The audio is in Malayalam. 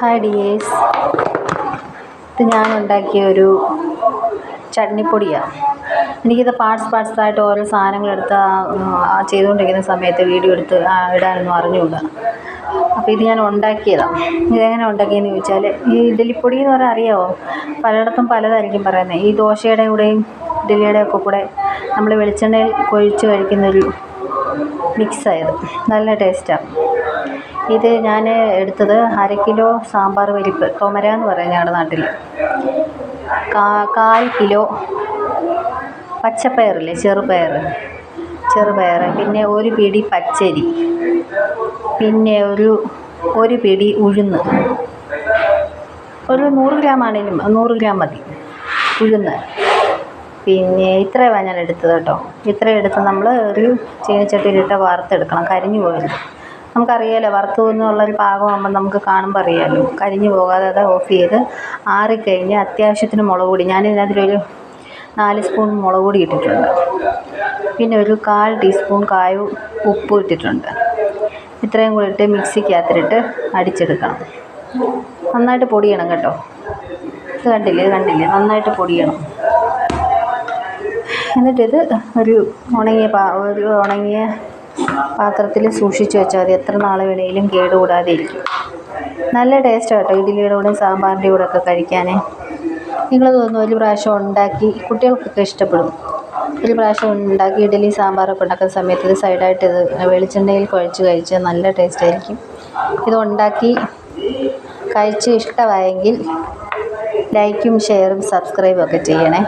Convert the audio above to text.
ഹായ് ഡിയേഴ്സ് ഇത് ഞാൻ ഉണ്ടാക്കിയ ഒരു ചട്നിപ്പൊടിയാണ് എനിക്കിത് പാർട്സ് പാർട്സായിട്ട് ഓരോ സാധനങ്ങളെടുത്ത് ചെയ്തുകൊണ്ടിരിക്കുന്ന സമയത്ത് വീഡിയോ എടുത്ത് ഇടാനൊന്നും അറിഞ്ഞുകൂടാ. അപ്പോൾ ഇത് ഞാൻ ഉണ്ടാക്കിയതാണ് ഇതെങ്ങനെ ഉണ്ടാക്കിയെന്ന് ചോദിച്ചാൽ ഈ ഇഡലിപ്പൊടി എന്ന് പറഞ്ഞാൽ അറിയാമോ പലയിടത്തും പലതായിരിക്കും പറയുന്നത് ഈ ദോശയുടെ കൂടെയും ഇഡലിയുടെ ഒക്കെ കൂടെ നമ്മൾ വെളിച്ചെണ്ണയിൽ കൊഴിച്ച് കഴിക്കുന്നൊരു മിക്സായത് നല്ല ടേസ്റ്റാണ് ഇത് ഞാൻ എടുത്തത് അര കിലോ സാമ്പാർ പരിപ്പ് തോമര എന്ന് പറയും ഞങ്ങളുടെ നാട്ടിൽ കാൽ കിലോ പച്ചപ്പയറില്ലേ ചെറുപയർ. ചെറുപയർ പിന്നെ ഒരു പിടി പച്ചരി പിന്നെ ഒരു ഒരു പിടി ഉഴുന്ന്. ഒരു നൂറ് ഗ്രാം ആണെങ്കിലും നൂറ് ഗ്രാം മതി ഉഴുന്ന്. പിന്നെ ഇത്രയുമാണ് ഞാൻ എടുത്തത് കേട്ടോ. ഇത്രയും എടുത്ത് നമ്മൾ ഒരു ചീനച്ചട്ടിയിലിട്ട് വാർത്തെടുക്കണം കരിഞ്ഞു പോകരുത്. നമുക്കറിയാലോ വറുത്തു എന്നുള്ളൊരു പാകമാകുമ്പോൾ നമുക്ക് കാണുമ്പോൾ അറിയാമല്ലോ കരിഞ്ഞു പോകാതെ അത് ഓഫ് ചെയ്ത് ആറിക്കഴിഞ്ഞ് അത്യാവശ്യത്തിന് മുളക് പൊടി. ഞാനിതിനകത്തൊരു നാല് സ്പൂൺ മുളക് പൊടി ഇട്ടിട്ടുണ്ട്. പിന്നെ ഒരു കാൽ ടീസ്പൂൺ കായ ഉപ്പ് ഇട്ടിട്ടുണ്ട്. ഇത്രയും കൂടി ഇട്ട് മിക്സിക്കകത്തിട്ട് അടിച്ചെടുക്കണം. നന്നായിട്ട് പൊടിയണം കേട്ടോ. ഇത് കണ്ടില്ലേ ഇത് കണ്ടില്ലേ? നന്നായിട്ട് പൊടിയണം. എന്നിട്ടിത് ഒരു ഉണങ്ങിയ പാ ഒരു ഉണങ്ങിയ പാത്രത്തിൽ സൂക്ഷിച്ച് വെച്ചാൽ മതി. എത്ര നാൾ വേണമെങ്കിലും കേടുകൂടാതെ ഇരിക്കും നല്ല ടേസ്റ്റാണ് കേട്ടോ. ഇഡ്ഡലിയുടെ കൂടെ സാമ്പാറിന്റെ കൂടെ ഒക്കെ കഴിക്കാൻ നിങ്ങൾ തോന്നുന്നു ഒരു പ്രാവശ്യം ഉണ്ടാക്കി കുട്ടികൾക്കൊക്കെ ഇഷ്ടപ്പെടും. ഒരു പ്രാവശ്യം ഉണ്ടാക്കി ഇഡ്ഡലി സാമ്പാറൊക്കെ ഉണ്ടാക്കുന്ന സമയത്ത് ഇത് സൈഡായിട്ട് ഇത് വെളിച്ചെണ്ണയിൽ കുഴച്ച് കഴിച്ചാൽ നല്ല ടേസ്റ്റായിരിക്കും ഇത് ഉണ്ടാക്കി കഴിച്ച് ഇഷ്ടമായെങ്കിൽ ലൈക്കും ഷെയറും സബ്സ്ക്രൈബും ഒക്കെ ചെയ്യണേ.